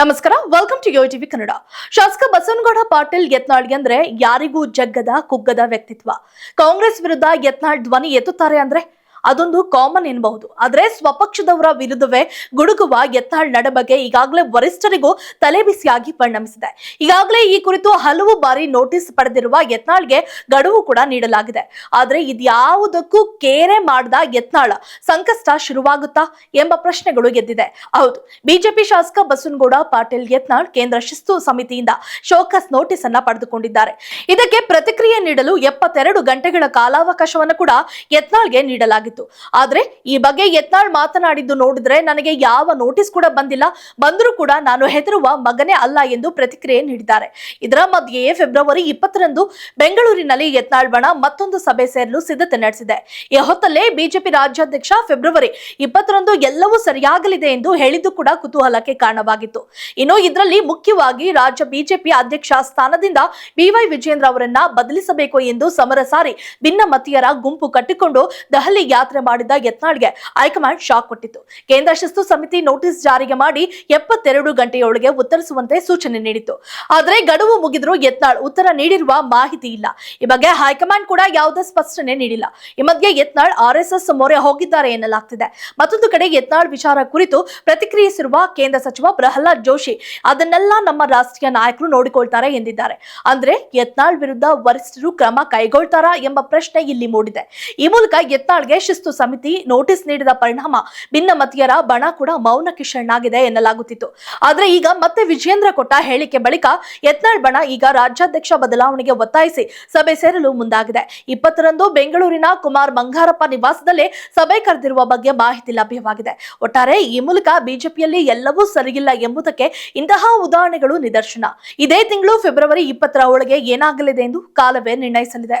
ನಮಸ್ಕಾರ. Welcome to Yo TV Kannada ಶಾಸಕ ಬಸವನಗೌಡ ಪಾಟೀಲ್ ಯತ್ನಾಳ್ಗೆ ಅಂದ್ರೆ ಯಾರಿಗೂ ಜಗ್ಗದ ಕುಗ್ಗದ ವ್ಯಕ್ತಿತ್ವ. ಕಾಂಗ್ರೆಸ್ ವಿರುದ್ಧ ಯತ್ನಾಳ್ ಧ್ವನಿ ಎತ್ತುತ್ತಾರೆ ಅಂದ್ರೆ ಅದೊಂದು ಕಾಮನ್ ಎನ್ನಬಹುದು. ಆದ್ರೆ ಸ್ವಪಕ್ಷದವರ ವಿರುದ್ಧವೇ ಗುಡುಗುವ ಯತ್ನಾಳ್ ಬಗ್ಗೆ ಈಗಾಗಲೇ ವರಿಷ್ಠರಿಗೂ ತಲೆಬಿಸಿಯಾಗಿ ಪರಿಣಮಿಸಿದೆ. ಈಗಾಗಲೇ ಈ ಕುರಿತು ಹಲವು ಬಾರಿ ನೋಟಿಸ್ ಪಡೆದಿರುವ ಯತ್ನಾಳ್ಗೆ ಗಡುವು ಕೂಡ ನೀಡಲಾಗಿದೆ. ಆದ್ರೆ ಇದ್ಯಾವುದಕ್ಕೂ ಕೇರೆ ಮಾಡದ ಯತ್ನಾಳ ಸಂಕಷ್ಟ ಶುರುವಾಗುತ್ತಾ ಎಂಬ ಪ್ರಶ್ನೆಗಳು ಎದ್ದಿದೆ. ಹೌದು, ಬಿಜೆಪಿ ಶಾಸಕ ಬಸವನಗೌಡ ಪಾಟೀಲ್ ಯತ್ನಾಳ್ ಕೇಂದ್ರ ಶಿಸ್ತು ಸಮಿತಿಯಿಂದ ಶೋಕಸ್ ನೋಟಿಸ್ ಅನ್ನ ಪಡೆದುಕೊಂಡಿದ್ದಾರೆ. ಇದಕ್ಕೆ ಪ್ರತಿಕ್ರಿಯೆ ನೀಡಲು ಎಪ್ಪತ್ತೆರಡು ಗಂಟೆಗಳ ಕಾಲಾವಕಾಶವನ್ನು ಕೂಡ ಯತ್ನಾಳ್ಗೆ ನೀಡಲಾಗಿತ್ತು ಆದ್ರೆ ಈ ಬಗ್ಗೆ ಯತ್ನಾಳ್ ಮಾತನಾಡಿದ್ದು ನೋಡಿದ್ರೆ ನನಗೆ ಯಾವ ನೋಟಿಸ್ ಕೂಡ ಬಂದಿಲ್ಲ. ಬಂದರೂ ಕೂಡ ನಾನು ಹೆದರುವ ಮಗನೇ ಅಲ್ಲ ಎಂದು ಪ್ರತಿಕ್ರಿಯೆ ನೀಡಿದ್ದಾರೆ. ಇದರ ಮಧ್ಯೆಯೇ ಫೆಬ್ರವರಿ ಇಪ್ಪತ್ತರಂದು ಬೆಂಗಳೂರಿನಲ್ಲಿ ಯತ್ನಾಳ್ ಬಣ ಮತ್ತೊಂದು ಸಭೆ ಸೇರಲು ಸಿದ್ಧತೆ ನಡೆಸಿದೆ. ಈ ಹೊತ್ತಲ್ಲೇ ಬಿಜೆಪಿ ರಾಜ್ಯಾಧ್ಯಕ್ಷ ಫೆಬ್ರವರಿ ಇಪ್ಪತ್ತರಂದು ಎಲ್ಲವೂ ಸರಿಯಾಗಲಿದೆ ಎಂದು ಹೇಳಿದ್ದು ಕೂಡ ಕುತೂಹಲಕ್ಕೆ ಕಾರಣವಾಗಿತ್ತು. ಇನ್ನು ಇದರಲ್ಲಿ ಮುಖ್ಯವಾಗಿ ರಾಜ್ಯ ಬಿಜೆಪಿ ಅಧ್ಯಕ್ಷ ಸ್ಥಾನದಿಂದ ಬಿವೈ ವಿಜೇಂದ್ರ ಅವರನ್ನ ಬದಲಿಸಬೇಕು ಎಂದು ಸಮರ ಸಾರಿ ಭಿನ್ನಮತೀಯರ ಗುಂಪು ಕಟ್ಟಿಕೊಂಡು ದೆಹಲಿ ಯಾತ್ರೆ ಮಾಡಿದ್ದ ಯತ್ನಾಳ್ಗೆ ಹೈಕಮಾಂಡ್ ಶಾಕ್ ಕೊಟ್ಟಿತ್ತು. ಕೇಂದ್ರ ಶಿಸ್ತು ಸಮಿತಿ ನೋಟಿಸ್ ಜಾರಿಗೆ ಮಾಡಿ ಎಪ್ಪತ್ತೆರಡು ಗಂಟೆಯೊಳಗೆ ಉತ್ತರಿಸುವಂತೆ ಸೂಚನೆ ನೀಡಿತ್ತು. ಆದರೆ ಗಡುವು ಮುಗಿದರೂ ಯತ್ನಾಳ್ ಉತ್ತರ ನೀಡಿರುವ ಮಾಹಿತಿ ಇಲ್ಲ. ಈ ಬಗ್ಗೆ ಹೈಕಮಾಂಡ್ ಕೂಡ ಯಾವುದೇ ಸ್ಪಷ್ಟನೆ ನೀಡಿಲ್ಲ. ಈ ಮಧ್ಯೆ ಯತ್ನಾಳ್ ಆರ್ ಎಸ್ ಮೊರೆ ಹೋಗಿದ್ದಾರೆ ಎನ್ನಲಾಗ್ತಿದೆ. ಮತ್ತೊಂದು ಕಡೆ ಯತ್ನಾಳ್ ವಿಚಾರ ಕುರಿತು ಪ್ರತಿಕ್ರಿಯಿಸಿರುವ ಕೇಂದ್ರ ಸಚಿವ ಪ್ರಹ್ಲಾದ್ ಜೋಶಿ, ಅದನ್ನೆಲ್ಲ ನಮ್ಮ ರಾಷ್ಟ್ರೀಯ ನಾಯಕರು ನೋಡಿಕೊಳ್ತಾರೆ ಎಂದಿದ್ದಾರೆ. ಅಂದ್ರೆ ಯತ್ನಾಳ್ ವಿರುದ್ಧ ವರಿಷ್ಠರು ಕ್ರಮ ಕೈಗೊಳ್ತಾರಾ ಎಂಬ ಪ್ರಶ್ನೆ ಇಲ್ಲಿ ಮೂಡಿದೆ. ಈ ಮೂಲಕ ಯತ್ನಾಳ್ಗೆ ಶಿಸ್ತು ಸಮಿತಿ ನೋಟಿಸ್ ನೀಡಿದ ಪರಿಣಾಮ ಭಿನ್ನಮತೀಯರ ಬಣ ಕೂಡ ಮೌನಕ್ಕೆ ಶರಣಾಗಿದೆ ಎನ್ನಲಾಗುತ್ತಿತ್ತು. ಆದರೆ ಈಗ ಮತ್ತೆ ವಿಜೇಂದ್ರ ಕೊಟ್ಟ ಹೇಳಿಕೆ ಬಳಿಕ ಯತ್ನಾಳ್ ಬಣ ಈಗ ರಾಜ್ಯಾಧ್ಯಕ್ಷ ಬದಲಾವಣೆಗೆ ಒತ್ತಾಯಿಸಿ ಸಭೆ ಸೇರಲು ಮುಂದಾಗಿದೆ. ಇಪ್ಪತ್ತರಂದು ಬೆಂಗಳೂರಿನ ಕುಮಾರ್ ಬಂಗಾರಪ್ಪ ನಿವಾಸದಲ್ಲೇ ಸಭೆ ಕರೆದಿರುವ ಬಗ್ಗೆ ಮಾಹಿತಿ ಲಭ್ಯವಾಗಿದೆ. ಒಟ್ಟಾರೆ ಈ ಮೂಲಕ ಬಿಜೆಪಿಯಲ್ಲಿ ಎಲ್ಲವೂ ಸರಿಯಿಲ್ಲ ಎಂಬುದಕ್ಕೆ ಇಂತಹ ಉದಾಹರಣೆಗಳು ನಿದರ್ಶನ. ಇದೇ ತಿಂಗಳು ಫೆಬ್ರವರಿ ಇಪ್ಪತ್ತರ ಒಳಗೆ ಏನಾಗಲಿದೆ ಎಂದು ಕಾಲವೇ ನಿರ್ಣಯಿಸಲಿದೆ.